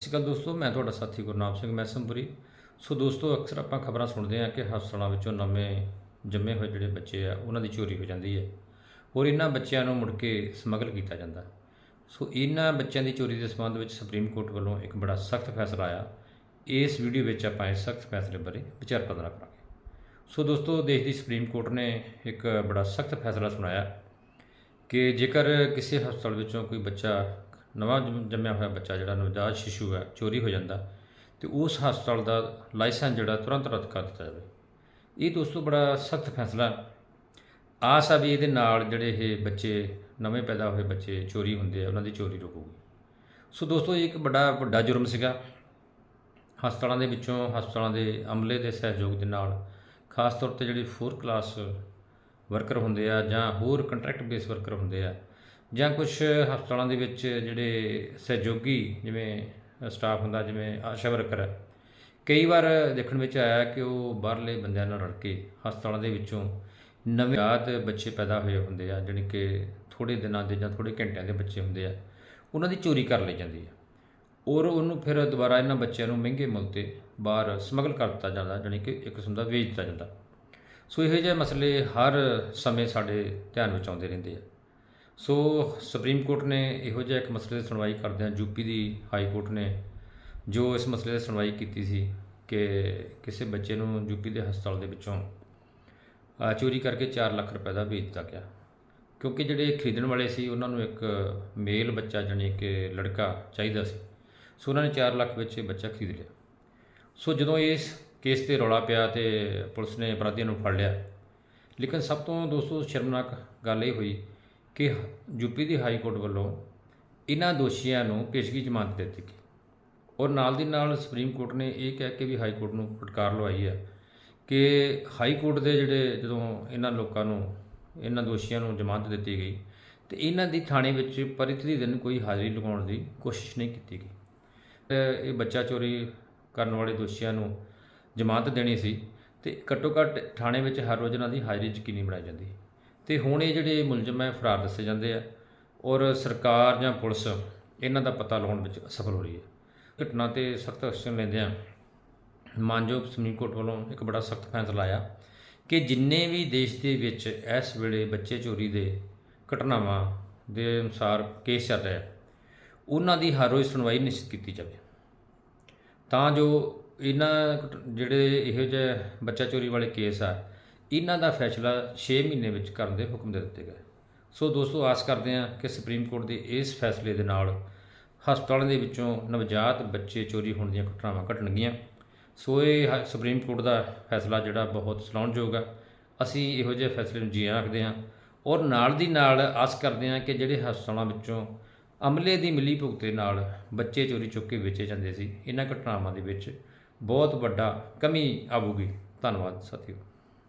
ਸਤਿ ਸ਼੍ਰੀ ਅਕਾਲ ਦੋਸਤੋ, ਮੈਂ ਤੁਹਾਡਾ ਸਾਥੀ ਗੁਰਨਾਮ ਸਿੰਘ ਮੈਸਮਪੁਰੀ ਸੋ ਦੋਸਤੋ, ਅਕਸਰ ਆਪਾਂ ਖਬਰਾਂ ਸੁਣਦੇ ਹਾਂ ਕਿ ਹਸਪਤਾਲਾਂ ਵਿੱਚੋਂ ਨਵੇਂ ਜੰਮੇ ਹੋਏ ਜਿਹੜੇ ਬੱਚੇ ਆ, ਉਹਨਾਂ ਦੀ ਚੋਰੀ ਹੋ ਜਾਂਦੀ ਹੈ ਔਰ ਇਹਨਾਂ ਬੱਚਿਆਂ ਨੂੰ ਮੁੜ ਕੇ ਸਮਗਲ ਕੀਤਾ ਜਾਂਦਾ। ਸੋ ਇਹਨਾਂ ਬੱਚਿਆਂ ਦੀ ਚੋਰੀ ਦੇ ਸੰਬੰਧ ਵਿੱਚ ਸੁਪਰੀਮ ਕੋਰਟ ਵੱਲੋਂ ਇੱਕ ਬੜਾ ਸਖਤ ਫੈਸਲਾ ਆਇਆ। ਇਸ ਵੀਡੀਓ ਵਿੱਚ ਆਪਾਂ ਇਸ ਸਖਤ ਫੈਸਲੇ ਬਾਰੇ ਵਿਚਾਰ ਪਤਾ ਕਰਾਂਗੇ। ਸੋ ਦੋਸਤੋ, ਦੇਸ਼ ਦੀ ਸੁਪਰੀਮ ਕੋਰਟ ਨੇ ਇੱਕ ਬੜਾ ਸਖਤ ਫੈਸਲਾ ਸੁਣਾਇਆ ਕਿ ਜੇਕਰ ਕਿਸੇ ਹਸਪਤਾਲ ਵਿੱਚੋਂ ਕੋਈ ਬੱਚਾ ਨਵਾਂ ਜੰਮ- ਜੰਮਿਆ ਹੋਇਆ ਬੱਚਾ ਜਿਹੜਾ ਨਵਜਾਤ ਸ਼ਿਸ਼ੂ ਹੈ, ਚੋਰੀ ਹੋ ਜਾਂਦਾ, ਤੇ ਉਸ ਹਸਪਤਾਲ ਦਾ ਲਾਇਸੈਂਸ ਜਿਹੜਾ ਤੁਰੰਤ ਰੱਦ ਕਰ ਦਿੱਤਾ ਜਾਵੇ। ਇਹ ਦੋਸਤੋ ਬੜਾ ਸਖਤ ਫੈਸਲਾ ਆਸ ਆ ਵੀ ਇਹਦੇ ਨਾਲ ਜਿਹੜੇ ਇਹ ਬੱਚੇ, ਨਵੇਂ ਪੈਦਾ ਹੋਏ ਬੱਚੇ ਚੋਰੀ ਹੁੰਦੇ ਆ, ਉਹਨਾਂ ਦੀ ਚੋਰੀ ਰੁਕੂਗੀ। ਸੋ ਦੋਸਤੋ, ਇਹ ਇੱਕ ਬੜਾ ਵੱਡਾ ਜੁਰਮ ਸੀਗਾ। ਹਸਪਤਾਲਾਂ ਦੇ ਵਿੱਚੋਂ, ਹਸਪਤਾਲਾਂ ਦੇ ਅਮਲੇ ਦੇ ਸਹਿਯੋਗ ਦੇ ਨਾਲ, ਖਾਸ ਤੌਰ ਤੇ ਜਿਹੜੀ 4 ਕਲਾਸ ਵਰਕਰ ਹੁੰਦੇ ਆ ਜਾਂ ਹੋਰ ਕੰਟਰੈਕਟ ਬੇਸ ਵਰਕਰ ਹੁੰਦੇ ਆ ਜਾਂ ਕੁਝ ਹਸਪਤਾਲਾਂ ਦੇ ਵਿੱਚ ਜਿਹੜੇ ਸਹਿਯੋਗੀ, ਜਿਵੇਂ ਸਟਾਫ ਹੁੰਦਾ, ਜਿਵੇਂ ਆਸ਼ਾ ਵਰਕਰ ਹੈ, ਕਈ ਵਾਰ ਦੇਖਣ ਵਿੱਚ ਆਇਆ ਕਿ ਉਹ ਬਾਹਰਲੇ ਬੰਦਿਆਂ ਨਾਲ ਰਲ ਕੇ ਹਸਪਤਾਲਾਂ ਦੇ ਵਿੱਚੋਂ ਨਵੇਂ ਯਾਦ ਬੱਚੇ ਪੈਦਾ ਹੋਏ ਹੁੰਦੇ ਆ ਜਿਹੜੇ ਕਿ ਥੋੜੇ ਦਿਨਾਂ ਦੇ ਜਾਂ ਥੋੜੇ ਘੰਟਿਆਂ ਦੇ ਬੱਚੇ ਹੁੰਦੇ ਆ, ਉਹਨਾਂ ਦੀ ਚੋਰੀ ਕਰ ਲਈ ਜਾਂਦੀ ਹੈ ਔਰ ਉਹਨੂੰ ਫਿਰ ਦੁਬਾਰਾ ਇਹਨਾਂ ਬੱਚਿਆਂ ਨੂੰ ਮਹਿੰਗੇ ਮੁੱਲ ਤੇ ਬਾਹਰ ਸਮਗਲ ਕਰ ਦਿੱਤਾ ਜਾਂਦਾ, ਜਾਣੀ ਕਿ ਇੱਕ ਕਿਸਮ ਦਾ ਵੇਚ ਦਿੱਤਾ ਜਾਂਦਾ। ਸੋ ਇਹੋ ਜਿਹੇ ਮਸਲੇ ਹਰ ਸਮੇਂ ਸਾਡੇ ਧਿਆਨ ਵਿੱਚ ਆਉਂਦੇ ਰਹਿੰਦੇ ਆ। ਸੋ ਸੁਪਰੀਮ ਕੋਰਟ ਨੇ ਇਹੋ ਜਿਹਾ ਇੱਕ ਮਸਲੇ ਦੀ ਸੁਣਵਾਈ ਕਰਦਿਆਂ ਯੂਪੀ ਦੀ ਹਾਈ ਕੋਰਟ ਨੇ ਜੋ ਇਸ ਮਸਲੇ ਦੀ ਸੁਣਵਾਈ ਕੀਤੀ ਸੀ ਕਿ ਕਿਸੇ ਬੱਚੇ ਨੂੰ ਯੂਪੀ ਦੇ ਹਸਪਤਾਲ ਦੇ ਵਿੱਚੋਂ ਚੋਰੀ ਕਰਕੇ 4 ਲੱਖ ਰੁਪਏ ਦਾ ਵੇਚ ਦਿੱਤਾ ਗਿਆ। ਕਿਉਂਕਿ ਜਿਹੜੇ ਖਰੀਦਣ ਵਾਲੇ ਸੀ, ਉਹਨਾਂ ਨੂੰ ਇੱਕ ਮੇਲ ਬੱਚਾ ਜਾਣੀ ਕਿ ਲੜਕਾ ਚਾਹੀਦਾ ਸੀ। ਸੋ ਉਹਨਾਂ ਨੇ 4 ਲੱਖ ਵਿੱਚ ਬੱਚਾ ਖਰੀਦ ਲਿਆ। ਸੋ ਜਦੋਂ ਇਸ ਕੇਸ ਤੇ ਰੌਲਾ ਪਿਆ ਤੇ ਪੁਲਿਸ ਨੇ ਅਪਰਾਧੀਆਂ ਨੂੰ ਫੜ ਲਿਆ, ਲੇਕਿਨ ਸਭ ਤੋਂ ਦੋਸਤੋ ਸ਼ਰਮਨਾਕ ਗੱਲ ਇਹ ਹੋਈ ਕਿ ਯੂਪੀ ਦੀ ਹਾਈ ਕੋਰਟ ਵੱਲੋਂ ਇਹਨਾਂ ਦੋਸ਼ੀਆਂ ਨੂੰ ਪੇਸ਼ਗੀ ਜ਼ਮਾਨਤ ਦੇ ਦਿੱਤੀ ਗਈ। ਔਰ ਨਾਲ ਦੀ ਨਾਲ ਸੁਪਰੀਮ ਕੋਰਟ ਨੇ ਇਹ ਕਹਿ ਕੇ ਵੀ ਹਾਈ ਕੋਰਟ ਨੂੰ ਫਟਕਾਰ ਲਵਾਈ ਹੈ ਕਿ ਹਾਈ ਕੋਰਟ ਦੇ ਜਿਹੜੇ ਜਦੋਂ ਇਹਨਾਂ ਲੋਕਾਂ ਨੂੰ, ਇਹਨਾਂ ਦੋਸ਼ੀਆਂ ਨੂੰ ਜ਼ਮਾਨਤ ਦਿੱਤੀ ਗਈ, ਤੇ ਇਹਨਾਂ ਦੀ ਥਾਣੇ ਵਿੱਚ ਪਰਿਥਿਤੀ ਦਿਨ ਕੋਈ ਹਾਜ਼ਰੀ ਲਗਾਉਣ ਦੀ ਕੋਸ਼ਿਸ਼ ਨਹੀਂ ਕੀਤੀ ਗਈ। ਇਹ ਬੱਚਾ ਚੋਰੀ ਕਰਨ ਵਾਲੇ ਦੋਸ਼ੀਆਂ ਨੂੰ ਜ਼ਮਾਨਤ ਦੇਣੀ ਸੀ ਤੇ ਘੱਟੋ ਘੱਟ ਥਾਣੇ ਵਿੱਚ ਹਰ ਰੋਜ਼ ਇਹਨਾਂ ਦੀ ਹਾਜ਼ਰੀ ਯਕੀਨੀ ਬਣਾਈ ਜਾਂਦੀ। ਤੇ ਹੁਣ ਇਹ ਜਿਹੜੇ ਮੁਲਜ਼ਮ ਹੈ, ਫਰਾਰ ਦੱਸੇ ਜਾਂਦੇ ਆ ਔਰ ਸਰਕਾਰ ਜਾਂ ਪੁਲਿਸ ਇਹਨਾਂ ਦਾ ਪਤਾ ਲਾਉਣ ਵਿੱਚ ਅਸਫਲ ਹੋ ਰਹੀ ਹੈ। ਘਟਨਾ ਤੇ ਸਖਤ ਐਕਸ਼ਨ ਲੈਂਦਿਆਂ ਮਾਨਯੋਗ ਸੁਪਰੀਮ ਕੋਰਟ ਵੱਲੋਂ ਇੱਕ ਬੜਾ ਸਖਤ ਫੈਸਲਾ ਆਇਆ ਕਿ ਜਿੰਨੇ ਵੀ ਦੇਸ਼ ਦੇ ਵਿੱਚ ਇਸ ਵੇਲੇ ਬੱਚੇ ਚੋਰੀ ਦੇ ਘਟਨਾਵਾਂ ਦੇ ਅਨੁਸਾਰ ਕੇਸ ਚੱਲ ਰਿਹਾ ਹੈ, ਉਹਨਾਂ ਦੀ ਹਰ ਰੋਜ਼ ਸੁਣਵਾਈ ਨਿਸ਼ਚਿਤ ਕੀਤੀ ਜਾਵੇ। ਤਾਂ ਜੋ ਇਹਨਾਂ ਜਿਹੜੇ ਇਹੋ ਜਿਹੇ ਬੱਚਾ ਚੋਰੀ ਵਾਲੇ ਕੇਸ ਆ ਇਹਨਾਂ ਦਾ ਫੈਸਲਾ 6 ਮਹੀਨੇ ਵਿੱਚ ਕਰਨ ਦੇ ਹੁਕਮ ਦੇ ਦਿੱਤੇ ਗਏ। ਸੋ ਦੋਸਤੋ, ਆਸ ਕਰਦੇ ਹਾਂ ਕਿ ਸੁਪਰੀਮ ਕੋਰਟ ਦੇ ਇਸ ਫੈਸਲੇ ਦੇ ਨਾਲ ਹਸਪਤਾਲਾਂ ਦੇ ਵਿੱਚੋਂ ਨਵਜਾਤ ਬੱਚੇ ਚੋਰੀ ਹੋਣ ਦੀਆਂ ਘਟਨਾਵਾਂ ਘਟਣਗੀਆਂ। ਸੋ ਇਹ ਹ- ਸੁਪਰੀਮ ਕੋਰਟ ਦਾ ਫੈਸਲਾ ਜਿਹੜਾ ਬਹੁਤ ਸਲਾਹੁਣਯੋਗ ਆ। ਅਸੀਂ ਇਹੋ ਜਿਹੇ ਫੈਸਲੇ ਨੂੰ ਜੀ ਆਖਦੇ ਹਾਂ ਔਰ ਨਾਲ ਦੀ ਨਾਲ ਆਸ ਕਰਦੇ ਹਾਂ ਕਿ ਜਿਹੜੇ ਹਸਪਤਾਲਾਂ ਵਿੱਚੋਂ ਅਮਲੇ ਦੀ ਮਿਲੀ ਭੁਗਤੇ ਨਾਲ ਬੱਚੇ ਚੋਰੀ ਚੁੱਕ ਕੇ ਵੇਚੇ ਜਾਂਦੇ ਸੀ, ਇਹਨਾਂ ਘਟਨਾਵਾਂ ਦੇ ਵਿੱਚ ਬਹੁਤ ਵੱਡਾ ਕਮੀ ਆਵੇਗੀ ਧੰਨਵਾਦ, ਸਾਥੀਓ।